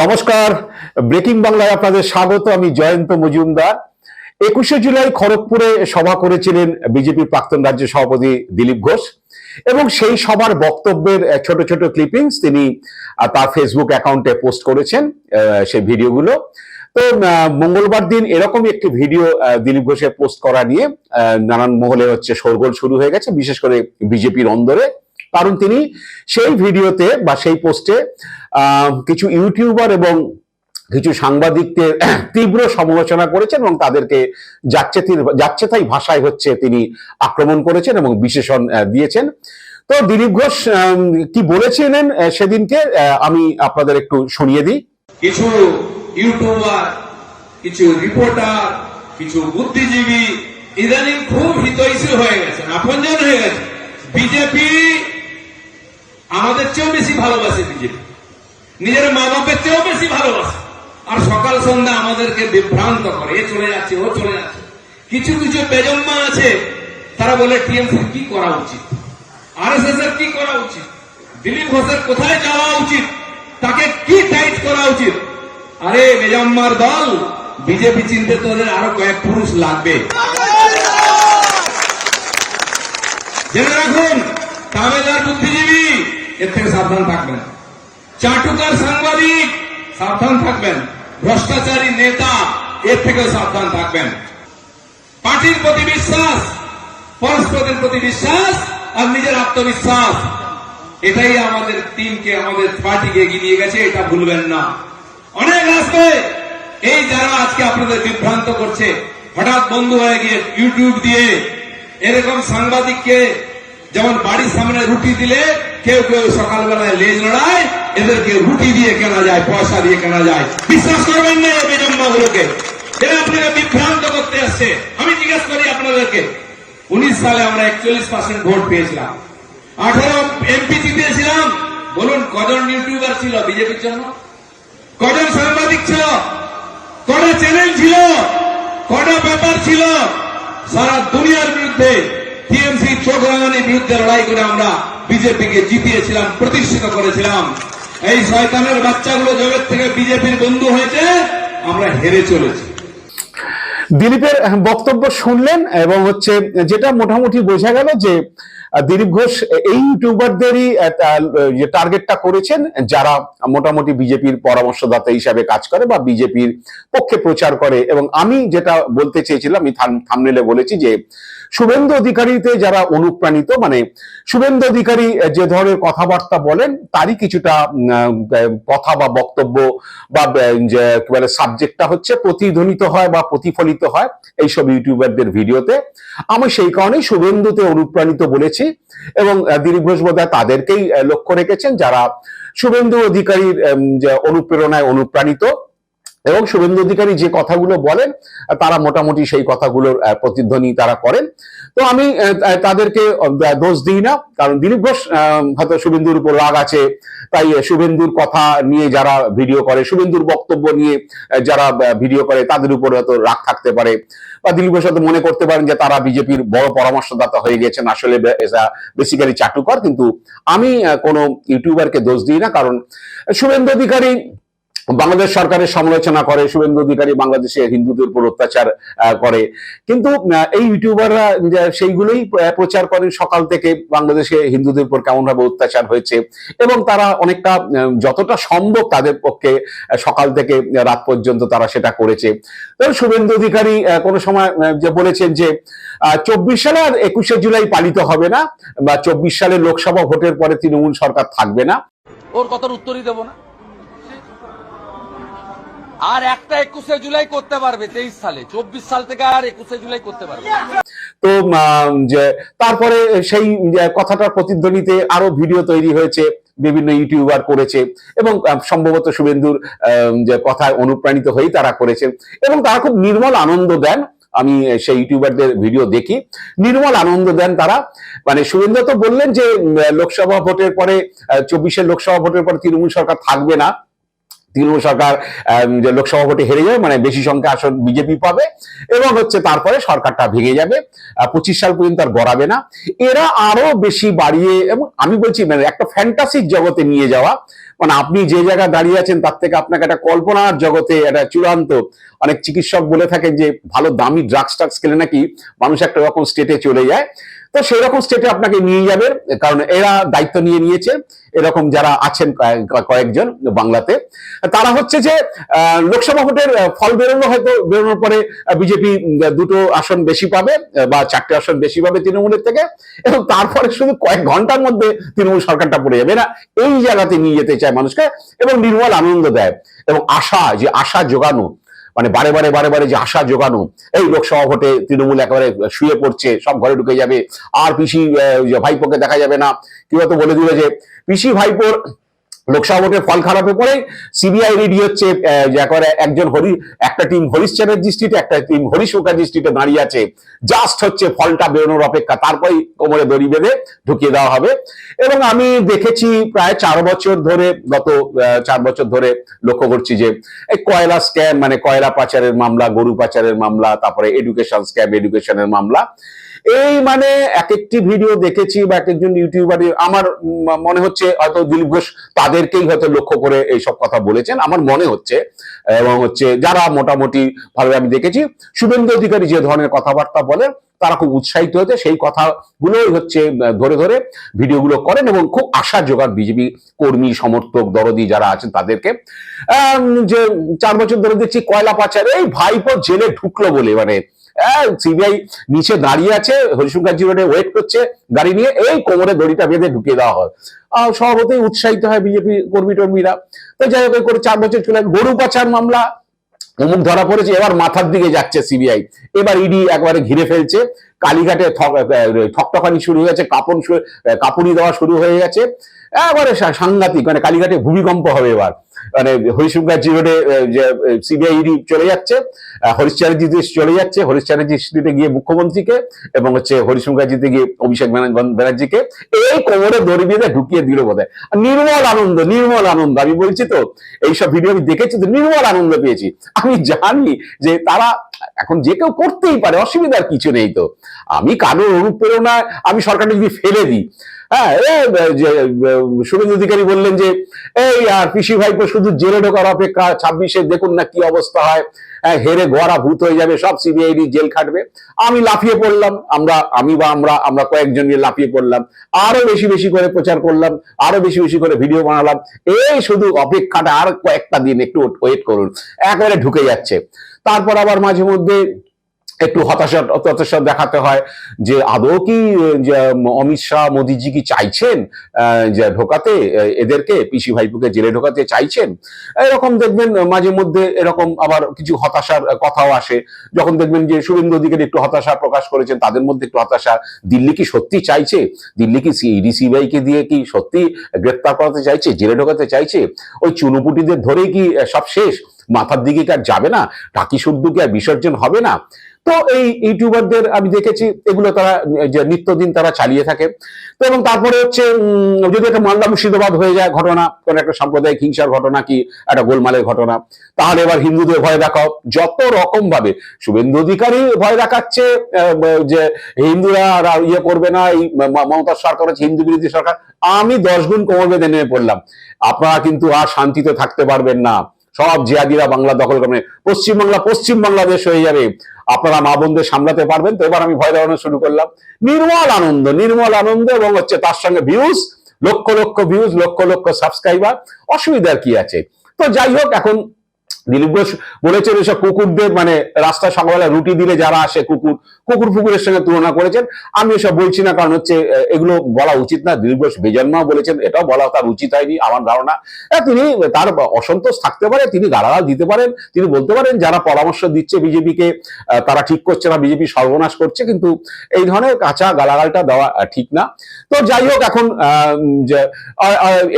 নমস্কার। ব্রেকিং বাংলায় আপনাদের স্বাগত, আমি জয়ন্ত মজুমদার। একুশে জুলাই খড়গপুরে সভা করেছিলেন বিজেপির প্রাক্তন রাজ্য সভাপতি দিলীপ ঘোষ এবং সেই সভার বক্তব্যের ছোট ছোট ক্লিপিংস তিনি তার ফেসবুক অ্যাকাউন্টে পোস্ট করেছেন সেই ভিডিওগুলো। তো মঙ্গলবার দিন এরকমই একটি ভিডিও দিলীপ ঘোষের পোস্ট করা নিয়ে নানান মহলে হচ্ছে শোরগোল শুরু হয়ে গেছে, বিশেষ করে বিজেপির অন্দরে। কারণ তিনি সেই ভিডিওতে বা সেই পোস্টে কিছু ইউটিউবার এবং কিছু সাংবাদিকদের তীব্র সমালোচনা করেছেন এবং তাদেরকে যাচ্ছে তাই ভাষায় হচ্ছে তিনি আক্রমণ করেছেন এবং বিশেষণ দিয়েছেন। তো দিলীপ ঘোষ কি বলেছিলেন সেদিনকে আমি আপনাদের একটু শুনিয়ে দিই। কিছু ইউটিউবার, কিছু রিপোর্টার, কিছু বুদ্ধিজীবী ইদানিং খুব হিতৈষী হয়ে গেছেন, আপনজন হয়ে গেছে বিজেপি আমাদের চেয়েও বেশি ভালোবাসে বিজেপি। নিজের মা বাপের চেয়েও বেশি ভালোবাসে। আর সকাল সন্ধ্যা আমাদেরকে বিভ্রান্ত করে, এ চলে যাচ্ছে, ও চলে যাচ্ছে। কিছু কিছু বেজম্মা আছে, তারা বলে, টিএমসি কি করা উচিত? আরএসএস এর কি করা উচিত? দিলীপ ঘোষের কোথায় যাওয়া উচিত? তাকে কি টাইট করা উচিত? আরে বেজম্মার দল, বিজেপি চিনতে তোদের আরও কয়েক পুরুষ লাগবে। জেনে রাখুন তামেদার বুদ্ধিজীবী এর থেকে সাবধান থাকবেন। চাটুকার সাংবাদিক, সাবধান থাকবেন। ভ্রষ্টাচারী নেতা, এর থেকে সাবধান থাকবেন। পার্টির প্রতি বিশ্বাস, পরস্পরের প্রতি বিশ্বাস আর নিজের আত্মবিশ্বাস। এটাই আমাদের টিমকে আমাদের পার্টিকে এগিয়ে নিয়ে গেছে, এটা ভুলবেন না। অনেক আসবে। এই যারা আজকে আপনাদের বিভ্রান্ত করছে, হঠাৎ বন্ধ হয়ে গিয়ে ইউটিউব দিয়ে এরকম সাংবাদিককে যেমন বাড়ির সামনে রুটি দিলে কেউ কেউ সকালবেলায় লেজ লড়ায় এদেরকে রুটি দিয়ে কেনা যায়, পয়সা দিয়ে কেনা যায়। বিশ্বাস করবেন না এই বেজম্মাগুলোকে এরা আপনাকে বিভ্রান্ত করতে আসছে। আমি জিজ্ঞেস করি আপনাদেরকে, উনিশ সালে আমরা একচল্লিশ পার্সেন্ট ভোট পেয়েছিলাম। আঠারো এমপি জিতেছিলাম বলুন, কজন ইউটিউবার ছিল বিজেপির জন্য? কজন সাংবাদিক ছিল? কটা চ্যানেল ছিল? কটা পেপার ছিল? সারা দুনিয়ার বিরুদ্ধে টিএমসি চোখ রাঙানির বিরুদ্ধে লড়াই করে আমরা বিজেপিকে জিতিয়েছিলাম, প্রতিষ্ঠিত করেছিলাম। এই শয়তানের বাচ্চাগুলো জগৎ থেকে বিজেপির বন্ধু হয়েছে, আমরা হেরে চলেছি। দিলীপের বক্তব্য শুনলেন এবং হচ্ছে যেটা মোটামুটি বোঝা গেল যে দিলীপ ঘোষ এই ইউটিউবারদেরই টার্গেটটা করেছেন, যারা মোটামুটি বিজেপির পরামর্শদাতা হিসাবে কাজ করে বা বিজেপির পক্ষে প্রচার করে। এবং আমি যেটা বলতে চেয়েছিলাম, আমি থামনেলে বলেছি যে শুভেন্দু অধিকারীতে যারা অনুপ্রাণিত মানে শুভেন্দু অধিকারী যে ধরনের কথাবার্তা বলেন, তারই কিছুটা কথা বা বক্তব্য বা কি বলে সাবজেক্টটা হচ্ছে প্রতিধ্বনিত হয় বা প্রতিফলিত হয় এইসব ইউটিউবারদের ভিডিওতে। আমি সেই কারণেই শুভেন্দুতে অনুপ্রাণিত বলেছি এবং দিলীপ ঘোষ বোধহয় তাদেরকেই লক্ষ্য রেখেছেন যারা শুভেন্দু অধিকারীর অনুপ্রেরণায় অনুপ্রাণিত। এবং শুভেন্দু অধিকারী যে কথাগুলো বলেন, তারা মোটামুটি সেই কথাগুলোর প্রতিধ্বনি তারা করেন। তো আমি তাদেরকে দোষ দিই না, কারণ দিলীপ ঘোষ হয়তো শুভেন্দুর উপর রাগ আছে, তাই শুভেন্দুর কথা নিয়ে যারা ভিডিও করে, শুভেন্দুর বক্তব্য নিয়ে যারা ভিডিও করে, তাদের উপর হয়তো রাগ থাকতে পারে। বা দিলীপ ঘোষ হয়তো মনে করতে পারেন যে তারা বিজেপির বড় পরামর্শদাতা হয়ে গেছেন, আসলে বেসিক্যালি চাটুকর, কিন্তু আমি কোনো ইউটিউবারকে দোষ দিই না, কারণ শুভেন্দু অধিকারী বাংলাদেশ সরকারের সমালোচনা করে, শুভেন্দু অধিকারী বাংলাদেশে হিন্দুদের উপর অত্যাচার করে। কিন্তু এই ইউটিউবাররা সেইগুলোই প্রচার করেন সকাল থেকে বাংলাদেশে হিন্দুদের উপর কেমন ভাবে অত্যাচার হয়েছে এবং তারা অনেকটা যতটা সম্ভব তাদের পক্ষে সকাল থেকে রাত পর্যন্ত তারা সেটা করেছে। শুভেন্দু অধিকারী কোনো সময় যে বলেছেন যে চব্বিশ সালে আর একুশে জুলাই পালিত হবে না বা চব্বিশ সালে লোকসভা ভোটের পরে তৃণমূল সরকার থাকবে না। ওর কথার উত্তরই দেবো না। আর একটা একুশে জুলাই করতে পারবে, তেইশ সালে। চব্বিশ সাল থেকে আর একুশে জুলাই করতে পারবে। তো তারপরে সেই কথাটার প্রতিধ্বনিতে আরও ভিডিও তৈরি হয়েছে, বিভিন্ন ইউটিউবার করেছে, এবং সম্ভবত শুভেন্দুর কথায় অনুপ্রাণিত হয়েই তারা করেছে। এবং তারা খুব নির্মল আনন্দ দেন, আমি সেই ইউটিউবারদের ভিডিও দেখি। নির্মল আনন্দ দেন তারা। মানে শুভেন্দু তো বললেন যে লোকসভা ভোটের পরে চব্বিশের লোকসভা ভোটের পরে তৃণমূল সরকার থাকবে না। তৃণমূল সরকার যে লোকসভা ভোটে হেরে যাবে মানে বেশি সংখ্যা আসন বিজেপি পাবে এবং হচ্ছে তারপরে সরকারটা ভেঙে যাবে পঁচিশ সাল পর্যন্ত আর গড়াবে না। এরা আরও বেশি বাড়িয়ে এবং আমি বলছি মানে একটা ফ্যান্টাসির জগতে নিয়ে যাওয়া মানে আপনি যে জায়গায় দাঁড়িয়ে আছেন তার থেকে আপনাকে একটা কল্পনার জগতে, একটা চূড়ান্ত, অনেক চিকিৎসক বলে থাকেন যে ভালো দামি ড্রাগস টাগস খেলে নাকি মানুষ একটা রকম স্টেটে চলে যায়। তো সেই রকম স্টেটে আপনাকে নিয়ে যাবে, কারণ এরা দায়িত্ব নিয়ে নিয়েছে। এরকম যারা আছেন কয়েকজন বাংলাতে। তারা হচ্ছে যে লোকসভা ভোটের ফল বেরোনো হয়তো, বেরোনোর পরে বিজেপি দুটো আসন বেশি পাবে বা চারটে আসন বেশি পাবে তৃণমূলের থেকে। এবং তারপরে শুধু কয়েক ঘণ্টার মধ্যে তৃণমূল সরকারটা পড়ে যাবে। না এই জায়গাতে নিয়ে যেতে চায় মানুষকে এবং নির্মল আনন্দ দেয়। এবং আশা, যে আশা জোগানো মানে বারে বারে বারে বারে যে আশা জোগানো, এই লোকসভা ভোটে তৃণমূল একেবারে শুয়ে পড়ছে, সব ঘরে ঢুকে যাবে, আর পিসি ভাইপোকে দেখা যাবে না। কেউ হয়তো বলে দিবে যে, পিসি ভাইপোর লোকসভা ভোটের ফল খারাপে পড়ে। সিবিআই রেডি হচ্ছে একজন হরি, একটা টিম হরিশ চ্যাটার্জি স্ট্রিটে একটা টিম হরিশ মুখার্জি স্ট্রিটে দাঁড়িয়ে আছে। জাস্ট হচ্ছে ফলটা বেরোনোর অপেক্ষা, তারপরেই কোমরে দড়ি বেঁধে ঢুকিয়ে দেওয়া হবে। এবং আমি দেখেছি প্রায় চার বছর ধরে, গত চার বছর ধরে লক্ষ্য করছি যে, এই কয়লা স্ক্যাম মানে কয়লা পাচারের মামলা, গরু পাচারের মামলা, তারপরে এডুকেশন স্ক্যাম এডুকেশনের মামলা এই মানে এক একটি ভিডিও দেখেছি বা এক একজন ইউটিউবার আমার মনে হচ্ছে হয়তো দিলীপ ঘোষ তাদেরকেই হয়তো লক্ষ্য করে এইসব কথা বলেছেন। আমার মনে হচ্ছে, এবং হচ্ছে যারা মোটামুটি ভাবে আমি দেখেছি, শুভেন্দু অধিকারী যে ধরনের কথাবার্তা বলেন, তারা খুব উৎসাহিত হতে সেই কথাগুলোই হচ্ছে ধরে ধরে ভিডিওগুলো করেন এবং খুব আশা যোগান বিজেপি কর্মী, সমর্থক, দরদি যারা আছেন তাদেরকে। যে চার বছর ধরে দেখছি কয়লা পাচার, এই ভাইপো জেলে ঢুকলো বলে মানে সিবিআই নিচে দাঁড়িয়ে আছে হরিশঙ্করজি রোডে ওয়েট করছে গাড়ি নিয়ে এই কোমরে দড়িটা বেঁধে ঢুকিয়ে দেওয়া হয়। আহ, স্বভাবতই উৎসাহিত হয় বিজেপি কর্মী টর্মীরা। তো যাই হোক করে চার বছর চলে। গরু পাচার মামলা অমুক ধরা পড়েছে এবার মাথার দিকে যাচ্ছে সিবিআই এবার ইডি একবারে ঘিরে ফেলছে। কালীঘাটে ঠকঠকানি শুরু হয়ে গেছে কাপড় শু- কাপুরি দেওয়া শুরু হয়ে গেছে। এবারে সাংঘাতিক মানে কালীঘাটে ভূমিকম্প হবে এবার। মানে হরিশঙ্কর জিরোডে যে সিবিআই ইডি চলে যাচ্ছে। আহ, হরিশ চ্যাটার্জি দেশ চলে যাচ্ছে। হরিশ চ্যাটার্জি স্ট্রিটে গিয়ে মুখ্যমন্ত্রীকে এবং হচ্ছে হরিশঙ্করজিতে গিয়ে অভিষেক ব্যানার্জিকে এই কোমরে দড়ি বেঁধে ঢুকিয়ে দিল বোধ হয় নির্মল আনন্দ নির্মল আনন্দ আমি বলছি তো এইসব ভিডিও আমি দেখেছি তো নির্মল আনন্দ পেয়েছি। আমি জানি যে তারা এখন যে কেউ করতেই পারে অসুবিধার কিছু নেই তো। আমি কারোর অনুপ্রেরণা আমি সরকারকে যদি ফেলে দিই হ্যাঁ শুভেন্দু অধিকারী বললেন যে, এই, আর পিসি ভাইপো শুধু জেলে ঢোকার অপেক্ষা, ছাব্বিশে দেখুন না কি অবস্থা হয় হেরে গড়া ভূত হয়ে যাবে, সব সিবিআইডি জেল খাটবে। আমি লাফিয়ে পড়লাম, আমরা, আমি বা আমরা আমরা কয়েকজন মিলে লাফিয়ে পড়লাম, আরও বেশি বেশি করে প্রচার করলাম, আরও বেশি বেশি করে ভিডিও বানালাম, এই শুধু অপেক্ষাটা আর কয়েকটা দিন একটু ওয়েট করুন, একবারে ঢুকে যাচ্ছে। তারপর আবার মাঝে মধ্যে একটু হতাশা হতাশা দেখাতে হয় যে আদৌ কি অমিত শাহ মোদিজি কি চাইছেন যে ঢোকাতে এদেরকে, পিসি ভাইপুকে জেলে ঢোকাতে চাইছেন? এরকম দেখবেন মাঝে মধ্যে এরকম আবার কিছু হতাশার কথাও আসে। যখন দেখবেন যে শুভেন্দু অধিকারী একটু হতাশা প্রকাশ করেছেন, তাদের মধ্যে একটু হতাশা, দিল্লি কি সত্যি চাইছে? দিল্লি কি ইডি সিবিআই কে দিয়ে কি সত্যি গ্রেপ্তার করাতে চাইছে, জেলে ঢোকাতে চাইছে? ওই চুনুপুটিদের ধরেই কি সব শেষ? মাথার দিকে কি আর যাবে না? টাকি শুদ্ধ কি আর বিসর্জন হবে না? তো এই ইউটিউবারদের আমি দেখেছি, এগুলো তারা নিত্যদিন তারা চালিয়ে থাকে। তো এবং তারপরে হচ্ছে যদি একটা মালদা মুর্শিদাবাদ হয়ে যায় ঘটনা, কোন একটা সাম্প্রদায়িক হিংসার ঘটনা কি, একটা গোলমালের ঘটনা, তাহলে এবার হিন্দুদের ভয় দেখাও। যত রকম ভাবে শুভেন্দু অধিকারী ভয় দেখাচ্ছে যে হিন্দুরা ইয়ে করবে না, এই মমতা সরকার হচ্ছে হিন্দু বিরোধী সরকার, আমি দশ গুণ কোমর বেঁধে নেমে পড়লাম। আপনারা কিন্তু আর শান্তিতে থাকতে পারবেন না। সব জিয়াদিরা বাংলা দখল করবে পশ্চিমবাংলা পশ্চিম বাংলাদেশ হয়ে যাবে। আপনারা মা বোনদের সামলাতে পারবেন তো এবার আমি ভয় দেওয়ানো শুরু করলাম। নির্মল আনন্দ নির্মল আনন্দ এবং হচ্ছে তার সঙ্গে views lakh lakh views lakh lakh subscriber অসুবিধার কি আছে? তো যাই হোক, এখন দিলীপ ঘোষ বলেছেন এসব কুকুরদের মানে রাস্তায় সকালবেলা রুটি দিলে যারা আসে কুকুর কুকুর ফুকুরের সঙ্গে তুলনা করেছেন। আমি এসব বলছি না, কারণ হচ্ছে এগুলো বলা উচিত না। দিলীপ ঘোষ বেজন্মাও বলেছেন, এটাও বলা তার উচিত হয়নি, আমার ধারণা। তিনি তার অসন্তোষ থাকতে পারে, তিনি গালাগাল দিতে পারেন, তিনি বলতে পারেন, যারা পরামর্শ দিচ্ছে বিজেপিকে তারা ঠিক করছে না, বিজেপি সর্বনাশ করছে, কিন্তু এই ধরনের কাঁচা গালাগালটা দেওয়া ঠিক না। তো যাই হোক, এখন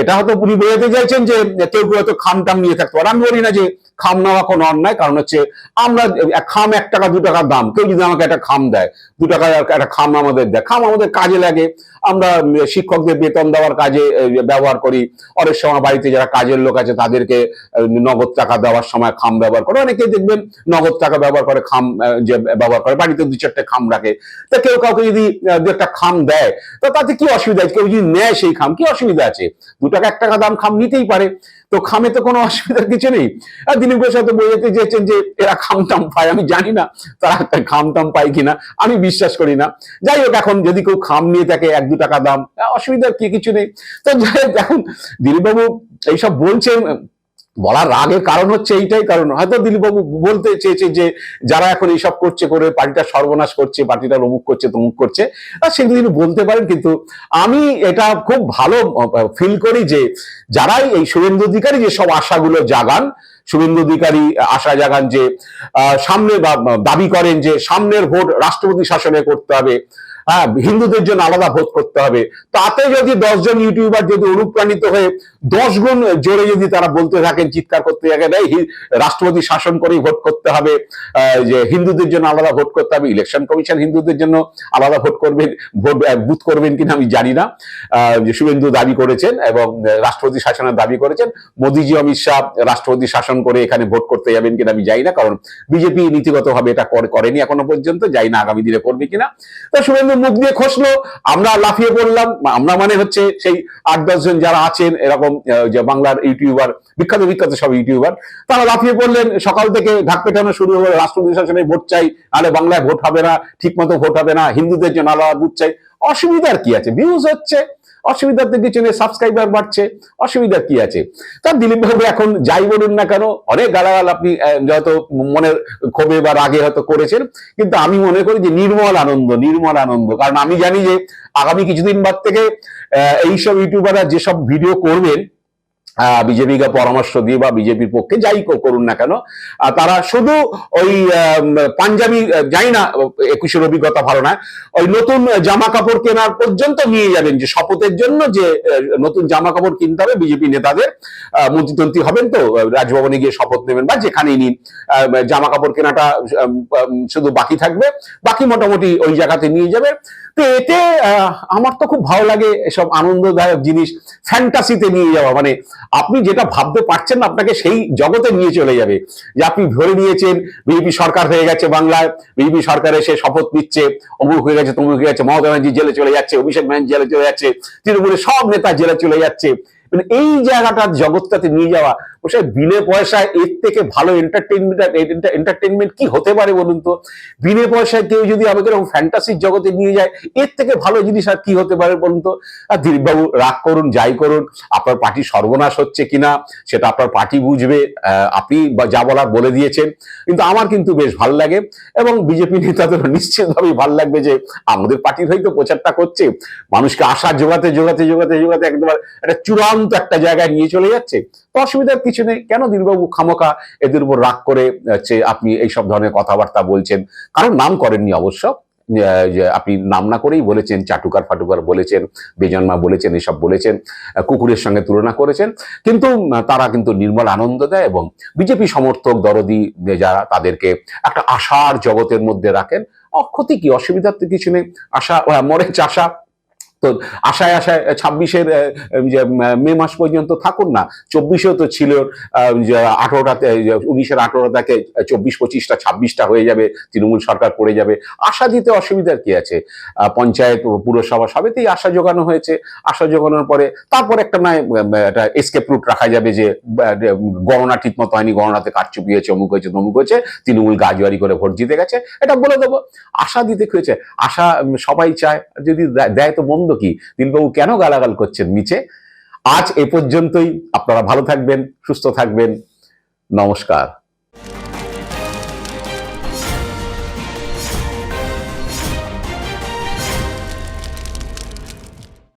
এটা হয়তো উনি বোঝাতে চাইছেন যে, কেউ কেউ হয়তো খামটাম নিয়ে থাকতে পারে। আমি বলি না যে খাম নেওয়া কোনো অন্যায়, কারণ হচ্ছে আমরা খাম এক টাকা, দু টাকার দাম। কেউ যদি আমাকে একটা খাম দেয়, দু টাকা একটা খাম আমাদের দেয়। খাম আমাদের কাজে লাগে। আমরা শিক্ষকদের বেতন দেওয়ার কাজে ব্যবহার করি। অনেক সময় বাড়িতে যারা কাজের লোক আছে, তাদেরকে নগদ টাকা দেওয়ার সময় খাম ব্যবহার করে। অনেকে দেখবেন নগদ টাকা ব্যবহার করে, খাম যে ব্যবহার করে। বাড়িতে দু চারটে খাম রাখে। তা কেউ কাউকে যদি দু একটা খাম দেয়, তো তাতে কি অসুবিধা আছে? কেউ যদি নেয় সেই খাম, কি অসুবিধা আছে? দু টাকা, এক টাকা দাম খাম নিতেই পারে। তো খামে তো কোনো অসুবিধার কিছু নেই। আর দিলীপ ঘোষ হয়তো বোঝাতে চেয়েছেন যে, এরা খাম টাম পায়? আমি জানি না, তারা খাম টাম পায় কিনা, আমি বিশ্বাস করি না। যাই হোক, এখন যদি কেউ খাম নিয়ে থাকে, এক দু টাকা দাম, অসুবিধার কি কিছু নেই। তো যাই হোক, এখন দিলীপবাবু এইসব বলছেন বলার রাগের কারণ হচ্ছে এইটাই, কারণ হয়তো দিলীপবাবু বলতে চেয়েছে যে যারা এখন এইসব করছে করে পার্টিটা সর্বনাশ করছে, পার্টিটা অমুক করছে, তমুক করছে সেগুলো তিনি বলতে পারেন, কিন্তু আমি এটা খুব ভালো ফিল করি যে যারাই এই শুভেন্দু অধিকারী যে সব আশাগুলো জাগান, শুভেন্দু অধিকারী আশা জাগান যে সামনে দাবি করেন যে সামনের ভোট রাষ্ট্রপতি শাসনে করতে হবে হ্যাঁ হিন্দুদের জন্য আলাদা ভোট করতে হবে। তাতে যদি দশজন ইউটিউবার যদি অনুপ্রাণিত হয়ে দশ গুণ জোরে যদি তারা বলতে থাকেন, চিৎকার করতে থাকেন, এই রাষ্ট্রপতি শাসন করেই ভোট করতে হবে যে হিন্দুদের জন্য আলাদা ভোট করতে হবে, ইলেকশন কমিশন হিন্দুদের জন্য আলাদা ভোট করবেন, ভোট বুথ করবেন কিনা আমি জানি না। যে শুভেন্দু দাবি করেছেন এবং রাষ্ট্রপতি শাসনের দাবি করেছেন, মোদিজি, অমিত শাহ, রাষ্ট্রপতি শাসন করে এখানে ভোট করতে যাবেন কিনা আমি জানি না, কারণ বিজেপি নীতিগতভাবে এটা করেনি এখনও পর্যন্ত যাই না আগামী দিনে করবে কিনা। তো শুভেন্দু মুখ দিয়ে খসলো, আমরা লাফিয়ে পড়লাম। আমরা মানে হচ্ছে সেই আট দশ জন যারা আছেন, এরকম যে বাংলার ইউটিউবার, বিখ্যাত বিখ্যাত সব ইউটিউবার, তারা লাফিয়ে পড়লেন। সকাল থেকে ঢাক পেটানো শুরু হলো রাষ্ট্রপতি শাসনে ভোট চাই, আরে বাংলায় ভোট হবে না ঠিক মতো ভোট হবে না, হিন্দুদের জন্য আলাদা ভোট চাই। অসুবিধার কি আছে? ভিউজ হচ্ছে। অসুবিধার তো কিছু নেই সাবস্ক্রাইবার বাড়ছে, অসুবিধা কি আছে? তা দিলীপ বাবু এখন যাই বলুন না কেন, অনেক গালাগাল আপনি হয়তো যত মনের ক্ষোভে বা রাগে হয়তো করেছেন, কিন্তু আমি মনে করি যে নির্মল আনন্দ নির্মল আনন্দ। কারণ আমি জানি যে আগামী কিছুদিন বাদ থেকে এইসব ইউটিউবাররা যেসব ভিডিও করবেন বিজেপিকে পরামর্শ দিয়ে বা বিজেপির পক্ষে যাই করুন না কেন। তারা শুধু ওই পাঞ্জাবি জানি না, একুশের অভিজ্ঞতা ভালো না। ওই নতুন জামা কাপড় কেনার পর্যন্ত নিয়ে যাবেন যে শপথের জন্য যে নতুন জামা কাপড় কিনতে হবে বিজেপি নেতাদের। মন্ত্রীতন্ত্রী হবেন তো, রাজভবনে গিয়ে শপথ নেবেন বা যেখানেই নিন। জামা কাপড় কেনাটা শুধু বাকি থাকবে। বাকি মোটামুটি ওই জায়গাতে নিয়ে যাবে। তো এতে আমার তো খুব ভালো লাগে এসব আনন্দদায়ক জিনিস ফ্যান্টাসিতে নিয়ে যাওয়া। মানে আপনি যেটা ভাবতে পারছেন না, আপনাকে সেই জগতে নিয়ে চলে যাবে। যে আপনি ধরে নিয়েছেন বিজেপি সরকার হয়ে গেছে বাংলায় বিজেপি সরকার এসে শপথ নিচ্ছে, অমুক হয়ে গেছে, তমুক হয়ে গেছে, মমতা ব্যানার্জি জেলে চলে যাচ্ছে, অভিষেক ব্যানার্জি জেলে চলে যাচ্ছে, তৃণমূলের সব নেতা জেলে চলে যাচ্ছে। মানে এই জায়গাটার জগৎটাতে নিয়ে যাওয়া, বসে বিনে পয়সায় এর থেকে ভালো এন্টারটেনমেন্ট এন্টারটেনমেন্ট কি হতে পারে বলুন তো? বিনে পয়সায় কেউ যদি আমাকে এরকম ফ্যান্টাসির জগতে নিয়ে যায়, এর থেকে ভালো জিনিস আর কি হতে পারে বলুন তো? আর দিলীপবাবু রাগ করুন, যাই করুন, আপনার পার্টি সর্বনাশ হচ্ছে কিনা, সেটা আপনার পার্টি বুঝবে আপনি যা বলার বলে দিয়েছেন, কিন্তু আমার কিন্তু বেশ ভালো লাগে এবং বিজেপি নেতাদের নিশ্চিতভাবেই ভালো লাগবে যে, আমাদের পার্টির হয়তো প্রচারটা করছে, মানুষকে আশা জোগাতে জোগাতে জোগাতে জোগাতে একদম একটা চূড়ান্ত একটা জায়গায় নিয়ে চলে যাচ্ছে, তো অসুবিধার কিছু নেই। কেন দিলবাবু খামোকা এদের উপর রাগ করে হচ্ছে আপনি এইসব ধরনের কথাবার্তা বলছেন? কারণ নাম করেননি অবশ্য। আপনি নাম না করেই বলেছেন, চাটুকার ফাটুকার বলেছেন, বেজন্মা বলেছেন, এসব বলেছেন কুকুরের সঙ্গে তুলনা করেছেন। কিন্তু তারা কিন্তু নির্মল আনন্দ দেয় এবং বিজেপি সমর্থক দরদি যারা তাদেরকে একটা আশার জগতের মধ্যে রাখেন। অক্ষতি কি, অসুবিধার তো কিছু নেই। আশা মরে চাষা তো আশায় আশায় ছাব্বিশের মে মাস পর্যন্ত থাকুন না, চব্বিশেও তো ছিল আঠারোটাতে উনিশের থেকে চব্বিশ, পঁচিশটা, ছাব্বিশটা হয়ে যাবে, তৃণমূল সরকার পড়ে যাবে। আশা দিতে অসুবিধার কি আছে? পঞ্চায়েত, পুরসভা সবেতেই আশা জোগানো হয়েছে। আশা জোগানোর পরে তারপর একটা নয় একটা এসকেপ রুট রাখা যাবে যে গণনা ঠিক মতো হয়নি, গণনাতে কারচুপি হয়েছে অমুক হয়েছে, তমুক হয়েছে, তৃণমূল গাজুয়ারি করে ভোট জিতে গেছে। এটা বলে দেবো। আশা দিতে হয়েছে? আশা সবাই চায়, যদি দেয় তো মন্দ কি? দিলবাবু কেন গালাগাল করছেন মিছে আজ এ পর্যন্তই। আপনারা ভালো থাকবেন, সুস্থ থাকবেন। নমস্কার।